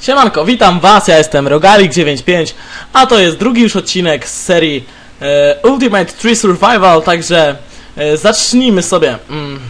Siemanko, witam was, ja jestem Rogalik95, a to jest drugi już odcinek z serii e, Ultimate Tree Survival, także e, zacznijmy sobie. Mm,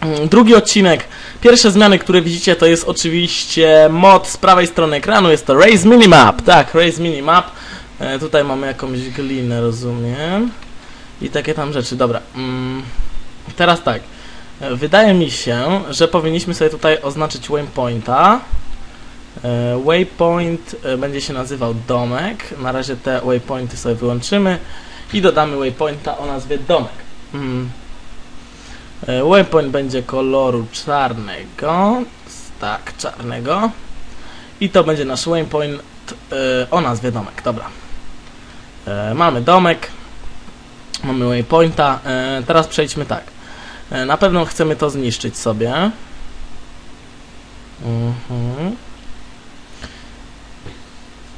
mm, drugi odcinek, pierwsze zmiany, które widzicie, to jest oczywiście mod z prawej strony ekranu, jest to Raise Minimap, tak, Raise Minimap. E, tutaj mamy jakąś glinę, rozumiem. I takie tam rzeczy, dobra. Mm, teraz tak, e, wydaje mi się, że powinniśmy sobie tutaj oznaczyć waypointa. E, Waypoint e, będzie się nazywał domek. Na razie te waypointy sobie wyłączymy i dodamy waypointa o nazwie domek. Mm. E, Waypoint będzie koloru czarnego. Tak, czarnego. I to będzie nasz waypoint o nazwie domek. Dobra. Mamy domek. Mamy waypointa. Teraz przejdźmy tak. Na pewno chcemy to zniszczyć sobie. Mhm.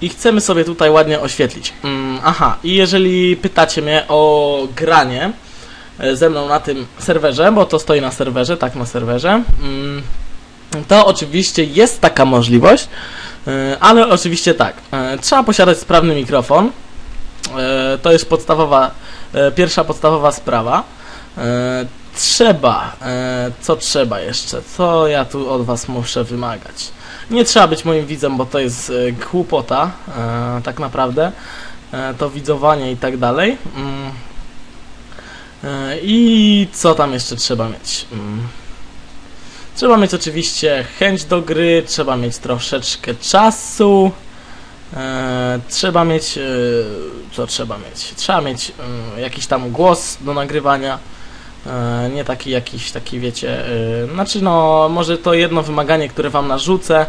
I chcemy sobie tutaj ładnie oświetlić. Mm, aha, i jeżeli pytacie mnie o granie e, ze mną na tym serwerze, bo to stoi na serwerze, tak na serwerze, mm, to oczywiście jest taka możliwość, e, ale oczywiście tak, e, trzeba posiadać sprawny mikrofon, to jest podstawowa, pierwsza podstawowa sprawa. Trzeba, e, co trzeba jeszcze, co ja tu od was muszę wymagać? Nie trzeba być moim widzem, bo to jest e, głupota, e, tak naprawdę, e, to widzowanie i tak dalej. Mm. E, I co tam jeszcze trzeba mieć? Mm. Trzeba mieć oczywiście chęć do gry, trzeba mieć troszeczkę czasu, e, trzeba mieć, e, co trzeba mieć? Trzeba mieć e, jakiś tam głos do nagrywania, nie taki jakiś, taki wiecie, e, znaczy no, może to jedno wymaganie, które wam narzucę,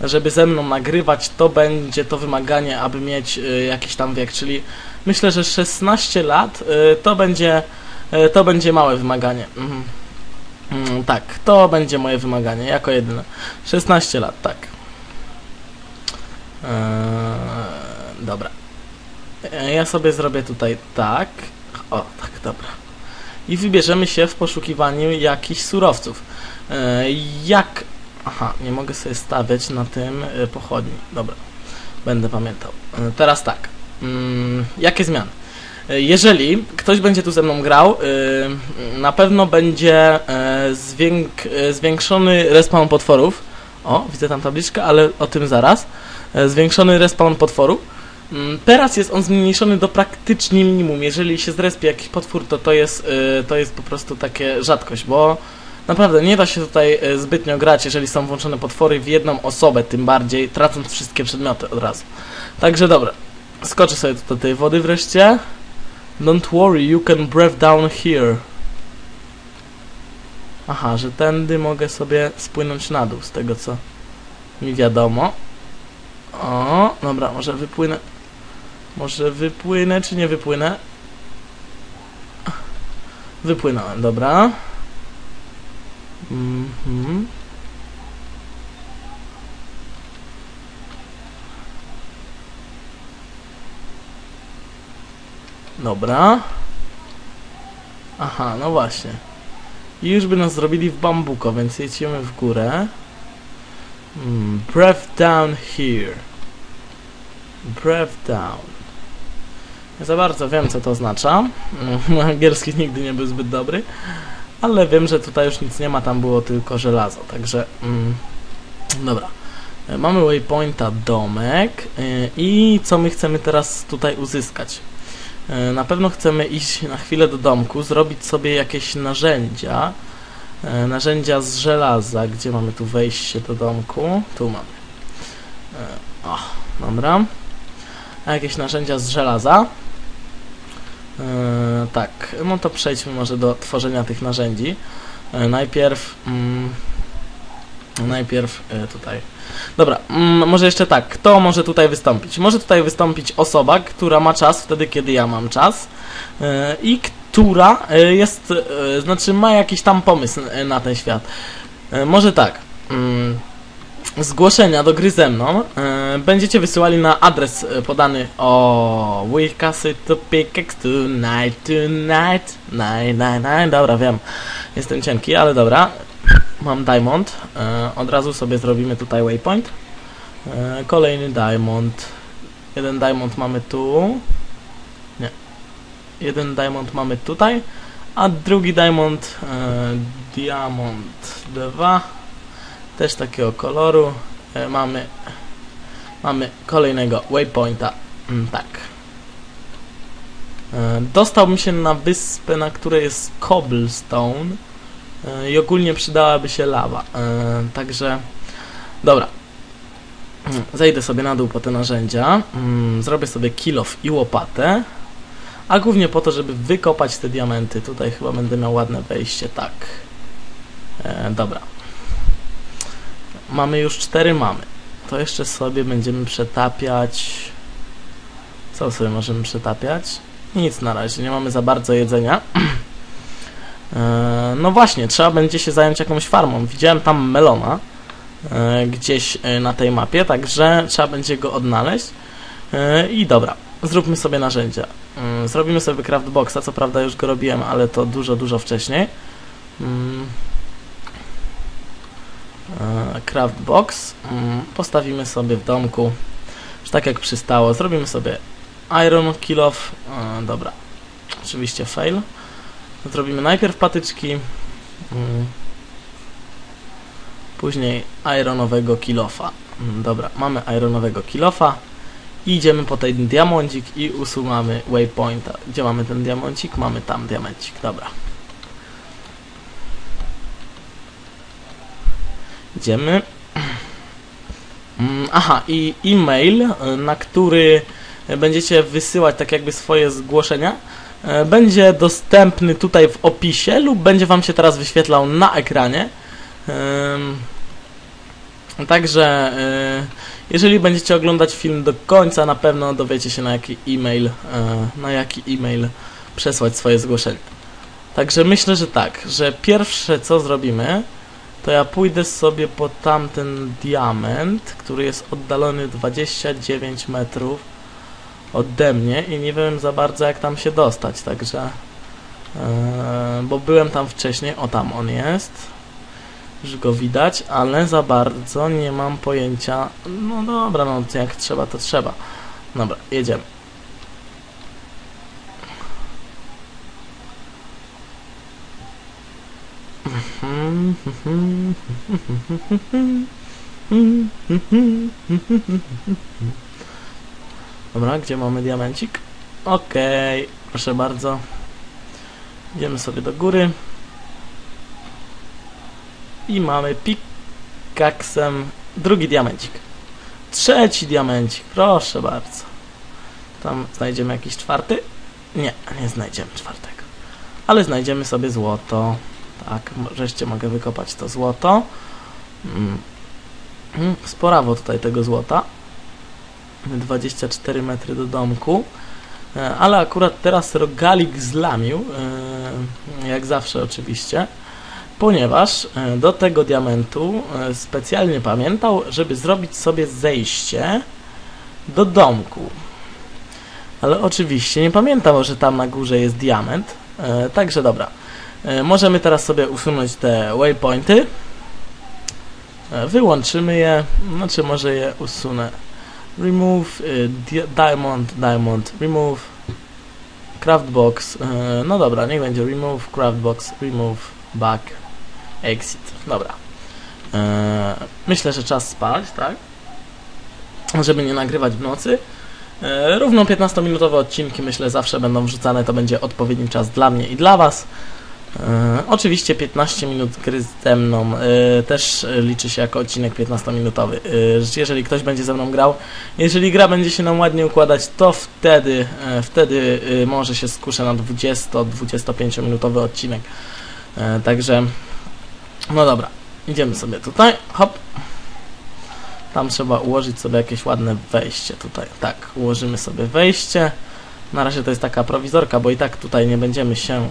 żeby ze mną nagrywać, to będzie to wymaganie, aby mieć e, jakiś tam wiek, czyli myślę, że 16 lat e, to będzie, e, to będzie małe wymaganie. Mhm. Mm, tak, to będzie moje wymaganie, jako jedyne. 16 lat, tak. Eee, dobra. E, Ja sobie zrobię tutaj tak. O, tak, dobra. I wybierzemy się w poszukiwaniu jakichś surowców. E, jak... Aha, nie mogę sobie stawiać na tym e, pochodni. Dobra, będę pamiętał. E, teraz tak. Mm, jakie zmiany? Jeżeli ktoś będzie tu ze mną grał, na pewno będzie zwięk, zwiększony respawn potworów. O, widzę tam tabliczkę, ale o tym zaraz. Zwiększony respawn potworu. Mm, Teraz jest on zmniejszony do praktycznie minimum. Jeżeli się zrespie jakiś potwór, to to jest, e, to jest po prostu takie rzadkość, bo naprawdę nie da się tutaj e, zbytnio grać, jeżeli są włączone potwory w jedną osobę, tym bardziej tracąc wszystkie przedmioty od razu. Także dobra, skoczę sobie do tej wody wreszcie. Don't worry, you can breath down here. Aha, że tędy mogę sobie spłynąć na dół, z tego co mi wiadomo. O, dobra, może wypłynę. Może wypłynę, czy nie wypłynę? Wypłynąłem, dobra. Mhm. Dobra. Aha, no właśnie. I już by nas zrobili w bambuko, więc jedziemy w górę. Mm, breath down here. Breath down. Nie za bardzo wiem, co to oznacza. Angielski nigdy nie był zbyt dobry. Ale wiem, że tutaj już nic nie ma, tam było tylko żelazo, także... Mm, dobra. Mamy waypointa domek y, i co my chcemy teraz tutaj uzyskać? E, Na pewno chcemy iść na chwilę do domku, zrobić sobie jakieś narzędzia. E, Narzędzia z żelaza. Gdzie mamy tu wejście do domku? Tu mamy. O, dobra. A jakieś narzędzia z żelaza. E, Tak, no to przejdźmy może do tworzenia tych narzędzi. E, Najpierw... Mm, najpierw e, tutaj Dobra, mm, może jeszcze tak, kto może tutaj wystąpić? Może tutaj wystąpić osoba, która ma czas wtedy, kiedy ja mam czas i która jest, znaczy ma jakiś tam pomysł na ten świat. Może tak, yy, zgłoszenia do gry ze mną będziecie wysyłali na adres yy, podany o We casy to pickaxe tonight, tonight, night, night, night, dobra, wiem, jestem cienki, ale dobra, mam diamond. E, od razu sobie zrobimy tutaj waypoint. E, kolejny diamond. Jeden diamond mamy tu. Nie. Jeden diamond mamy tutaj. A drugi diamond, e, diamond 2. Też takiego koloru. E, mamy, mamy kolejnego waypointa. Mm, tak. E, dostałbym się na wyspę, na której jest cobblestone e, i ogólnie przydałaby się lawa. E, także, dobra. Mm, Zejdę sobie na dół po te narzędzia, mm, zrobię sobie kilof i łopatę, a głównie po to, żeby wykopać te diamenty. Tutaj chyba będę miał ładne wejście, tak. Dobra. Mamy już cztery mamy. To jeszcze sobie będziemy przetapiać... Co sobie możemy przetapiać? Nic na razie, nie mamy za bardzo jedzenia. E, no właśnie, trzeba będzie się zająć jakąś farmą. Widziałem tam melona e, gdzieś e, na tej mapie, także trzeba będzie go odnaleźć. I dobra, zróbmy sobie narzędzia. Mm, Zrobimy sobie craftboxa, co prawda już go robiłem, ale to dużo, dużo wcześniej. Craftbox mm, postawimy sobie w domku, już tak jak przystało. Zrobimy sobie Iron Kill Off. Dobra, oczywiście fail. Zrobimy najpierw patyczki, mm, później ironowego kilofa. Mm, Dobra, mamy ironowego kilofa. Idziemy po ten diamencik i usuwamy waypointa. Gdzie mamy ten diamencik? Mamy tam diamencik, dobra. Idziemy. Mm, Aha, i e-mail, y, na który będziecie wysyłać tak jakby swoje zgłoszenia, y, będzie dostępny tutaj w opisie lub będzie Wam się teraz wyświetlał na ekranie. Także y, jeżeli będziecie oglądać film do końca, na pewno dowiecie się na jaki e-mail, na jaki e-mail przesłać swoje zgłoszenie. Także myślę, że tak, że pierwsze co zrobimy, to ja pójdę sobie po tamten diament, który jest oddalony 29 metrów ode mnie i nie wiem za bardzo jak tam się dostać, także yy, bo byłem tam wcześniej, o tam on jest już go widać, ale za bardzo nie mam pojęcia, no dobra, no jak trzeba to trzeba. Dobra, jedziemy Dobra, gdzie mamy diamencik? Okej, proszę bardzo. Idziemy sobie do góry. I mamy pikaksem drugi diamencik. Trzeci diamencik, proszę bardzo. Tam znajdziemy jakiś czwarty? Nie, nie znajdziemy czwartego. Ale znajdziemy sobie złoto. Tak, wreszcie mogę wykopać to złoto. Mm. Mm, Sporawo tutaj tego złota. 24 metry do domku. E, Ale akurat teraz rogalik zlamił, e, jak zawsze oczywiście, ponieważ e, do tego diamentu specjalnie pamiętał, żeby zrobić sobie zejście do domku. Ale oczywiście nie pamiętał, że tam na górze jest diament. Także dobra. E, Możemy teraz sobie usunąć te waypointy. E, Wyłączymy je, znaczy może je usunę. Remove, di diamond, diamond, remove, craftbox, no dobra, niech będzie remove, craftbox, remove, back, exit, dobra. Myślę, że czas spać, tak? Żeby nie nagrywać w nocy. Równo 15-minutowe odcinki, myślę, zawsze będą wrzucane, to będzie odpowiedni czas dla mnie i dla Was. E, oczywiście 15 minut gry ze mną e, też liczy się jako odcinek 15-minutowy. E, jeżeli ktoś będzie ze mną grał, jeżeli gra będzie się nam ładnie układać, to wtedy, wtedy może się skuszę na 20-25 minutowy odcinek. Także, no dobra, idziemy sobie tutaj, hop. Tam trzeba ułożyć sobie jakieś ładne wejście tutaj. Tak, ułożymy sobie wejście. Na razie to jest taka prowizorka, bo i tak tutaj nie będziemy się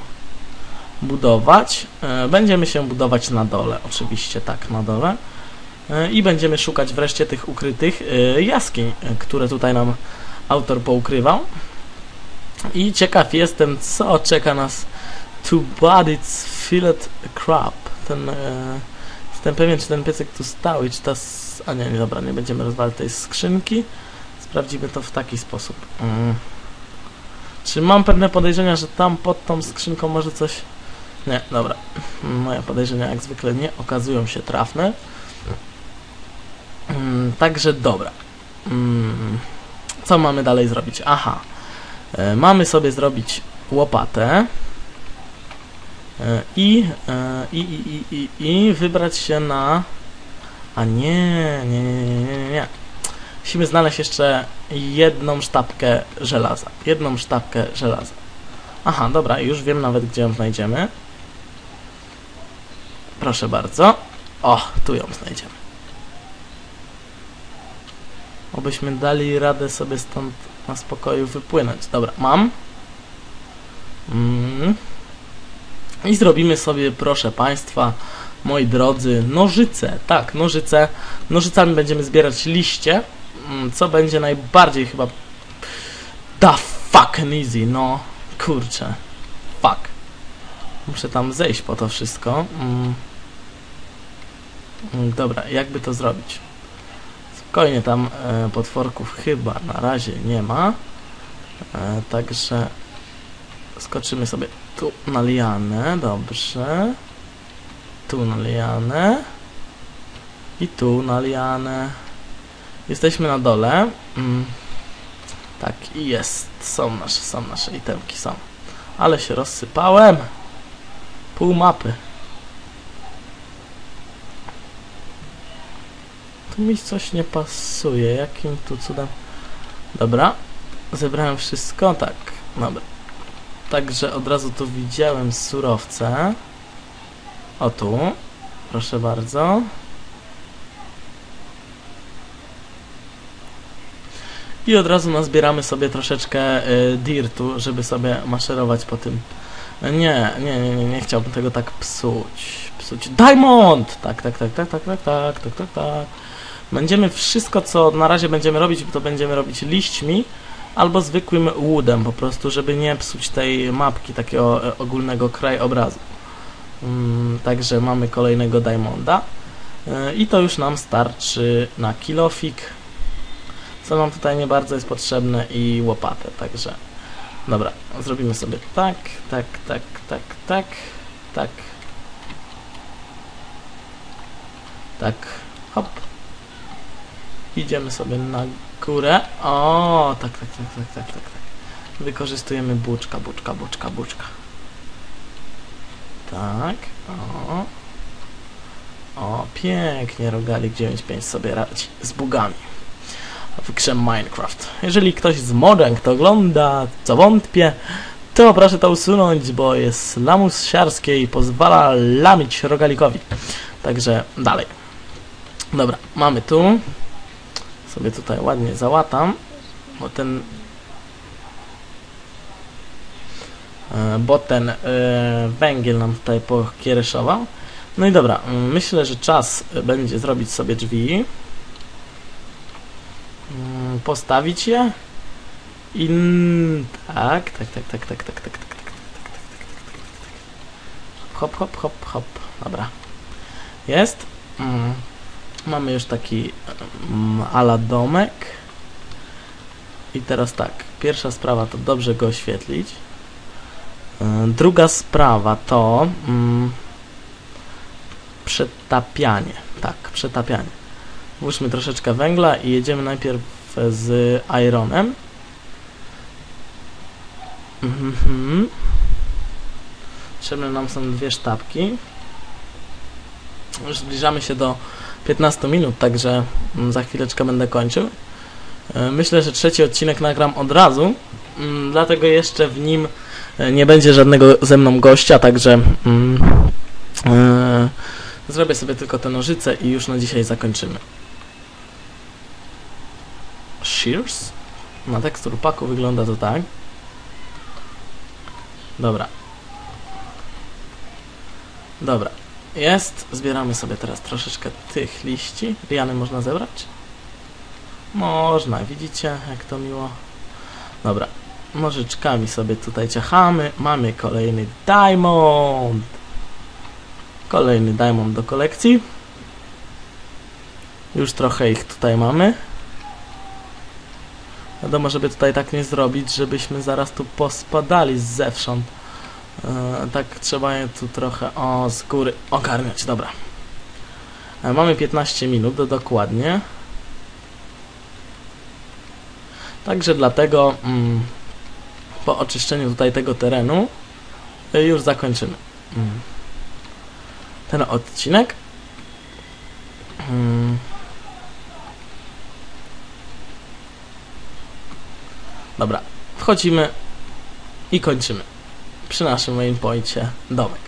budować. E, Będziemy się budować na dole, oczywiście tak, na dole. E, I będziemy szukać wreszcie tych ukrytych e, jaskiń, które tutaj nam autor poukrywał. I ciekaw jestem, co czeka nas Two Bodies Fillet Crab. Ten, Jestem pewien, czy ten piecyk tu stał i czy ta... A nie, nie, dobra, nie będziemy rozwalać tej skrzynki. Sprawdzimy to w taki sposób. Mm. Czy mam pewne podejrzenia, że tam pod tą skrzynką może coś... Nie, dobra. Moje podejrzenia jak zwykle nie okazują się trafne. Mm, także dobra. Mm, co mamy dalej zrobić? Aha. E, mamy sobie zrobić łopatę. E, I, e, i, i, i, i, i wybrać się na... A nie, nie, nie, nie, nie, nie. Musimy znaleźć jeszcze jedną sztabkę żelaza. Jedną sztabkę żelaza. Aha, dobra, już wiem nawet, gdzie ją znajdziemy. Proszę bardzo. O, tu ją znajdziemy. Obyśmy dali radę sobie stąd na spokoju wypłynąć. Dobra, mam. Mm. I zrobimy sobie, proszę Państwa, moi drodzy, nożyce. Tak, nożyce. Nożycami będziemy zbierać liście, mm, co będzie najbardziej chyba... Da fucking easy, no. Kurczę. Fuck. Muszę tam zejść po to wszystko. Mm. Dobra, jakby to zrobić? Spokojnie, tam e, potworków chyba na razie nie ma. E, także skoczymy sobie tu na lianę, dobrze. Tu na lianę. I tu na lianę. Jesteśmy na dole. Mm. Tak, i jest. Są nasze, są nasze itemki, są. Ale się rozsypałem. Pół mapy. Tu mi coś nie pasuje. Jakim tu cudem? Dobra. Zebrałem wszystko. Tak. Dobra. Także od razu tu widziałem surowce. O tu. Proszę bardzo. I od razu nazbieramy sobie troszeczkę y, dirtu, żeby sobie maszerować po tym. Nie, nie, nie, nie, nie chciałbym tego tak psuć. Psuć. Diamond! Tak, tak, tak, tak, tak, tak, tak, tak, tak, tak. Będziemy wszystko, co na razie będziemy robić, to będziemy robić liśćmi albo zwykłym woodem, po prostu, żeby nie psuć tej mapki, takiego e, ogólnego krajobrazu. Mm, także mamy kolejnego diamonda. E, I to już nam starczy na kilofik, co nam tutaj nie bardzo jest potrzebne i łopatę, także dobra, zrobimy sobie tak, tak, tak, tak, tak, tak, tak, hop. Idziemy sobie na górę. O, tak, tak, tak, tak, tak, tak, tak. Wykorzystujemy buczka, buczka, buczka, buczka. Tak, o. O, pięknie Rogalik 9.5 sobie radzi z bugami w grze Minecraft. Jeżeli ktoś z modem to ogląda, co wątpię, to proszę to usunąć, bo jest lamus siarskie i pozwala lamić rogalikowi. Także dalej. Dobra, mamy tu. Sobie tutaj ładnie załatam, bo ten e, bo ten e, węgiel nam tutaj pokiereszował. No i dobra, mm, myślę, że czas będzie zrobić sobie drzwi. Mm, Postawić je. I tak, tak, tak, tak, tak, tak, tak, tak, tak, tak, tak, tak, tak, tak, tak. Hop, hop, hop, hop. Dobra. Jest. Mamy już taki mm, ala domek. I teraz tak, pierwsza sprawa to dobrze go oświetlić. Yy, Druga sprawa to mm, przetapianie. Tak, przetapianie. Włóżmy troszeczkę węgla i jedziemy najpierw z ironem. Mhm. Nam są dwie sztabki. Już zbliżamy się do 15 minut, także mm, za chwileczkę będę kończył. E, Myślę, że trzeci odcinek nagram od razu, mm, dlatego jeszcze w nim e, nie będzie żadnego ze mną gościa, także mm, e, zrobię sobie tylko te nożyce i już na dzisiaj zakończymy. Shears? Na tekstur paku wygląda to tak. Dobra. Dobra. Jest. Zbieramy sobie teraz troszeczkę tych liści. Liany można zebrać? Można. Widzicie, jak to miło. Dobra. Nożyczkami sobie tutaj ciachamy. Mamy kolejny diamond. Kolejny diamond do kolekcji. Już trochę ich tutaj mamy. Wiadomo, żeby tutaj tak nie zrobić, żebyśmy zaraz tu pospadali zewsząd. E, tak trzeba je tu trochę o z góry ogarniać. Dobra. E, mamy 15 minut dokładnie. Także dlatego mm, po oczyszczeniu tutaj tego terenu y, już zakończymy mm, ten odcinek. Mm. Dobra, wchodzimy i kończymy przy naszym waypoincie domek.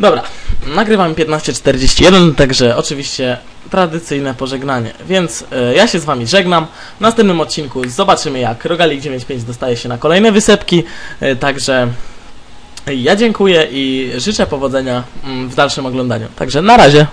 Dobra, nagrywam 15.41, także oczywiście tradycyjne pożegnanie. Więc e, ja się z Wami żegnam. W następnym odcinku zobaczymy, jak Rogalik 95 dostaje się na kolejne wysepki. E, także ja dziękuję i życzę powodzenia mm, w dalszym oglądaniu. Także na razie.